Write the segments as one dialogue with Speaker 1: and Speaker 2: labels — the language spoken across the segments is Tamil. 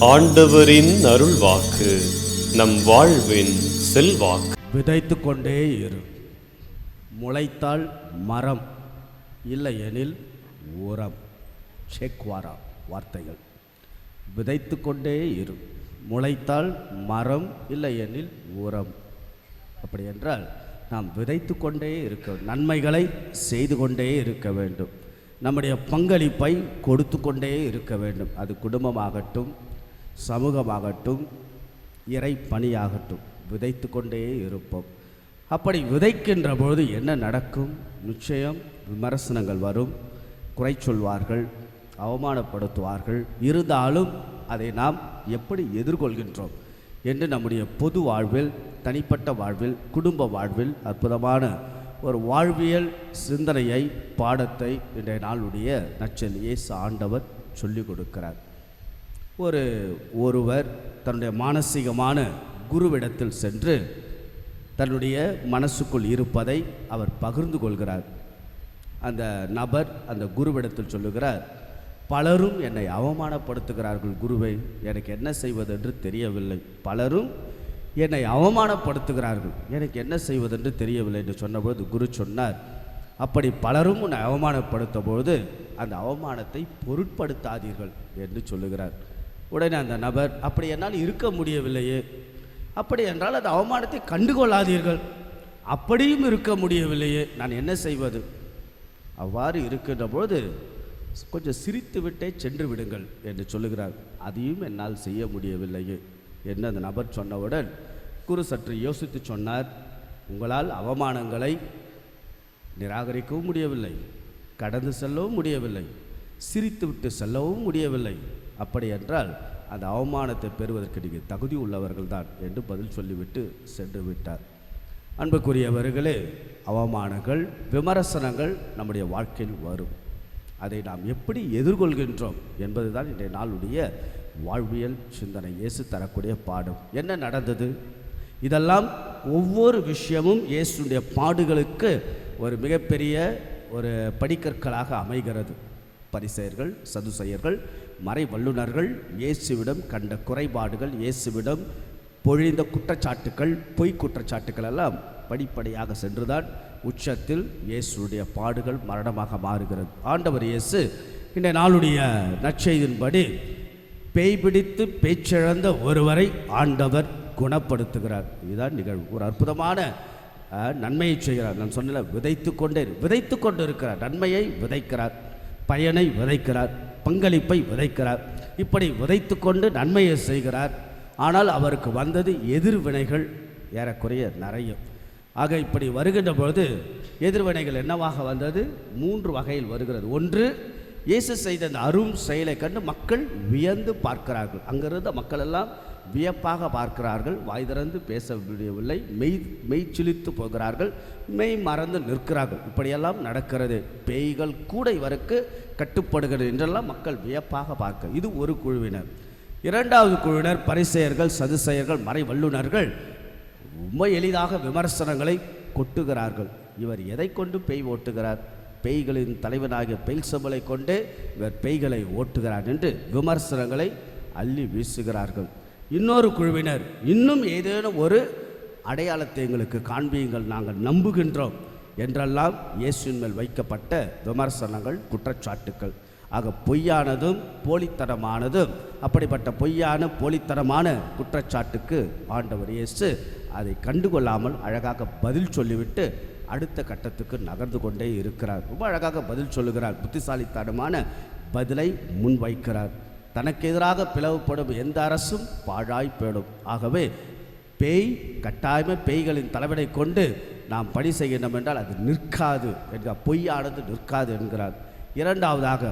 Speaker 1: ஆண்டவரின் அருள் வாக்கு நம் வாழ்வின் செல்வாக்கு.
Speaker 2: விதைத்து கொண்டே இரு. முளைத்தால் மரம் இல்லையெனில் உரம். செக்வாரா வார்த்தைகள். விதைத்து கொண்டே இரு. முளைத்தால் மரம் இல்லையெனில் உரம். அப்படி என்றால் நாம் விதைத்து கொண்டே இருக்க நன்மைகளை செய்து கொண்டே இருக்க வேண்டும். நம்முடைய பங்களிப்பை கொடுத்து கொண்டே இருக்க வேண்டும். அது குடும்பமாகட்டும் சமூகமாகட்டும் இறை பணியாகட்டும் விதைத்து கொண்டே இருப்போம். அப்படி விதைக்கின்ற பொழுது என்ன நடக்கும்? நிச்சயம் விமர்சனங்கள் வரும் குறை சொல்வார்கள் அவமானப்படுத்துவார்கள். இருந்தாலும் அதை நாம் எப்படி எதிர்கொள்கின்றோம் என்று நம்முடைய பொது வாழ்வில் தனிப்பட்ட வாழ்வில் குடும்ப வாழ்வில் அற்புதமான ஒரு வாழ்வியல் சிந்தனையை பாடத்தை இன்றைய நாளுடைய நச்சல் சாண்டவர் ஆண்டவர் சொல்லிக் கொடுக்கிறார். ஒரு ஒருவர் தன்னுடைய மானசீகமான குருவிடத்தில் சென்று தன்னுடைய மனசுக்குள் இருப்பதை அவர் பகிர்ந்து கொள்கிறார். அந்த நபர் அந்த குருவிடத்தில் சொல்லுகிறார் பலரும் என்னை அவமானப்படுத்துகிறார்கள் குருவை எனக்கு என்ன செய்வதென்று தெரியவில்லை. பலரும் என்னை அவமானப்படுத்துகிறார்கள் எனக்கு என்ன செய்வதென்று தெரியவில்லை என்று சொன்னபோது குரு சொன்னார் அப்படி பலரும் உன்னை அவமானப்படுத்தும் பொழுது அந்த அவமானத்தை பொருட்படுத்தாதீர்கள் என்று சொல்லுகிறார். உடனே அந்த நபர் அப்படி என்னால் இருக்க முடியவில்லையே. அப்படி என்றால் அந்த அவமானத்தை கண்டுகொள்ளாதீர்கள். அப்படியும் இருக்க முடியவில்லையே. நான் என்ன செய்வது? அவ்வாறு இருக்கின்ற பொழுது கொஞ்சம் சிரித்து விட்டே சென்று விடுங்கள் என்று சொல்லுகிறார். அதையும் என்னால் செய்ய முடியவில்லையே என்று அந்த நபர் சொன்னவுடன் குரு சற்று யோசித்து சொன்னார் உங்களால் அவமானங்களை நிராகரிக்கவும் முடியவில்லை கடந்து செல்லவும் முடியவில்லை சிரித்துவிட்டு செல்லவும் முடியவில்லை. அப்படி என்றால் அந்த அவமானத்தை பெறுவதற்கு நீங்கள் தகுதி உள்ளவர்கள்தான் என்று பதில் சொல்லிவிட்டு சென்று விட்டார். அன்புக்குரியவர்களே அவமானங்கள் விமர்சனங்கள் நம்முடைய வாழ்க்கையில் வரும். அதை நாம் எப்படி எதிர்கொள்கின்றோம் என்பதுதான் இன்றைய நாளுடைய வாழ்வியல் சிந்தனை. இயேசு தரக்கூடிய பாடம். என்ன நடந்தது? இதெல்லாம் ஒவ்வொரு விஷயமும் இயேசுடைய பாடுகளுக்கு ஒரு மிகப்பெரிய ஒரு படிக்கற்களாக அமைகிறது. பரிசெயர்கள் சதுசெயர்கள் மறை வல்லுனர்கள் இயேசுவிடம் கண்ட குறைபாடுகள் இயேசுவிடம் பொழிந்த குற்றச்சாட்டுக்கள் பொய் குற்றச்சாட்டுக்கள் எல்லாம் படிப்படியாக சென்றுதான் உச்சத்தில் இயேசுடைய பாடுகள் மரணமாக மாறுகிறது. ஆண்டவர் இயேசு இந்த நாளுடைய நற்செய்தின்படி பேய் பிடித்து பேச்சிழந்த ஒருவரை ஆண்டவர் குணப்படுத்துகிறார். இதுதான் நிகழ்வு. ஒரு அற்புதமான நன்மையை செய்கிறார். நான் சொன்னல விதைத்து கொண்டே விதைத்து கொண்டு இருக்கிறார் நன்மையை விதைக்கிறார். பயனை விதைக்கிறார் பங்களிப்பை விதைக்கிறார். இப்படி விதைத்து கொண்டு நன்மையை செய்கிறார். ஆனால் அவருக்கு வந்தது எதிர்வினைகள் ஏறக்குறைய நிறைய. ஆக இப்படி வருகின்ற பொழுது எதிர்வினைகள் என்னவாக வந்தது? மூன்று வகையில் வருகிறது. ஒன்று இயேசு செய்த அந்த அரும் செயலை கண்டு மக்கள் வியந்து பார்க்கிறார்கள். அங்கிருந்த மக்கள் எல்லாம் வியப்பாக பார்க்கிறார்கள். வாய் திறந்து பேச முடியவில்லை மெய் மெய் சிலித்து போகிறார்கள். மெய் மறந்து நிற்கிறார்கள். இப்படியெல்லாம் நடக்கிறது. பேய்கள் கூட இவருக்கு கட்டுப்படுகிறது என்றெல்லாம் மக்கள் வியப்பாக பார்க்க. இது ஒரு குழுவினர். இரண்டாவது குழுவினர் பரிசெயர்கள் சதுசெயர்கள் மறை வல்லுனர்கள் ரொம்ப எளிதாக விமர்சனங்களை கொட்டுகிறார்கள். இவர் எதை கொண்டு பேய் ஓட்டுகிறார்? பேய்களின் தலைவனாகிய பெல்சபலை கொண்டு இவர் பேய்களை ஓட்டுகிறார் என்று விமர்சனங்களை அள்ளி வீசுகிறார்கள். இன்னொரு குழுவினர் இன்னும் ஏதேனும் ஒரு அடையாளத்தை எங்களுக்கு காண்பியுங்கள் நாங்கள் நம்புகின்றோம் என்றெல்லாம் இயேசுவின் மேல் வைக்கப்பட்ட விமர்சனங்கள் குற்றச்சாட்டுக்கள். ஆக பொய்யானதும் போலித்தனமானதும் அப்படிப்பட்ட பொய்யான போலித்தனமான குற்றச்சாட்டுக்கு ஆண்டவர் இயேசு அதை கண்டுகொள்ளாமல் அழகாக பதில் சொல்லிவிட்டு அடுத்த கட்டத்துக்கு நகர்ந்து கொண்டே இருக்கிறார். ரொம்ப அழகாக பதில் சொல்லுகிறார். புத்திசாலித்தனமான பதிலை முன்வைக்கிறார். தனக்கு எதிராக பிளவுபடும் எந்த அரசும் பாழாய் போயிடும். ஆகவே பேய் கட்டாயமே பேய்களின் தலைவனை கொண்டு நாம் பணி செய்கின்றோம் என்றால் அது நிற்காது என்கிறார். பொய்யானது நிற்காது என்கிறார். இரண்டாவதாக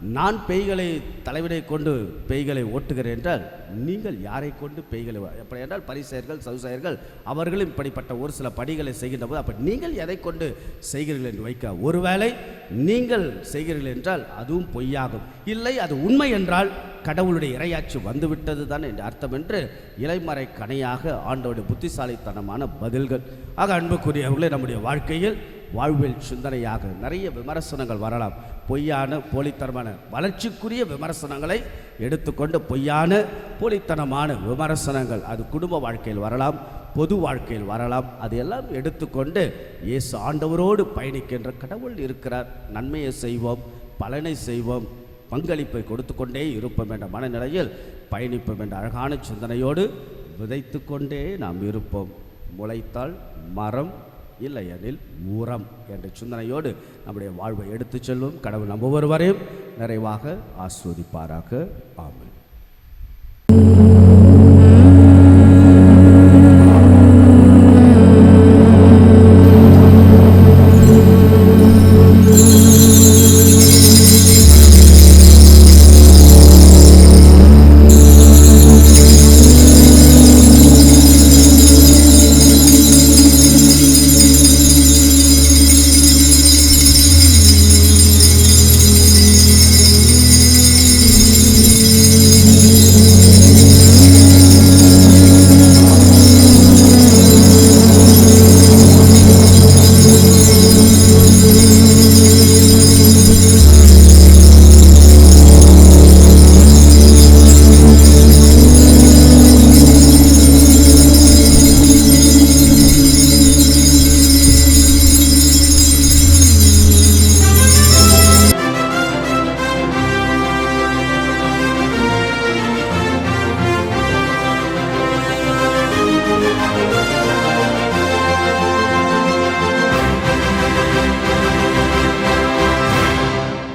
Speaker 2: நான் பேய்களை தலைவனை கொண்டு பேய்களை ஓட்டுகிறேன் என்றால் நீங்கள் யாரை கொண்டு பேய்களை எப்படி என்றால் பரிசெயர்கள் சதுசெயர்கள் அவர்களும் இப்படிப்பட்ட ஒரு சில படிகளை செய்கின்ற போது அப்போ நீங்கள் எதை கொண்டு செய்கிறீர்கள் என்று வைக்க? ஒருவேளை நீங்கள் செய்கிறீர்கள் என்றால் அதுவும் பொய்யாகும். இல்லை அது உண்மை என்றால் கடவுளுடைய இரையாட்சி வந்துவிட்டது தான் என்று அர்த்தம் என்று இலைமறை கணையாக ஆண்டோடைய புத்திசாலித்தனமான பதில்கள். ஆக அன்புக்குரியவர்களே நம்முடைய வாழ்க்கையில் வாழ்வில் சிந்தனையாக நிறைய விமர்சனங்கள் வரலாம். பொய்யான போலித்தனமான வளர்ச்சிக்குரிய விமர்சனங்களை எடுத்துக்கொண்டு பொய்யான போலித்தனமான விமர்சனங்கள் அது குடும்ப வாழ்க்கையில் வரலாம் பொது வாழ்க்கையில் வரலாம். அதையெல்லாம் எடுத்துக்கொண்டு இயேசு ஆண்டவரோடு பயணிக்கின்ற கடவுள் இருக்கிறார். நன்மையை செய்வோம் பலனை செய்வோம் பங்களிப்பை கொடுத்து கொண்டே இருப்போம் என்ற மனநிலையில் பயணிப்போம் என்ற அழகான சிந்தனையோடு விதைத்து கொண்டே நாம் இருப்போம். முளைத்தால் மரம் இல்லையெனில் உரம் என்ற சிந்தனையோடு நம்முடைய வாழ்வை எடுத்துச் செல்லும் கடவுள் நம்புவர் வரையும் நிறைவாக ஆஸ்வதிப்பாராக. ஆமென்.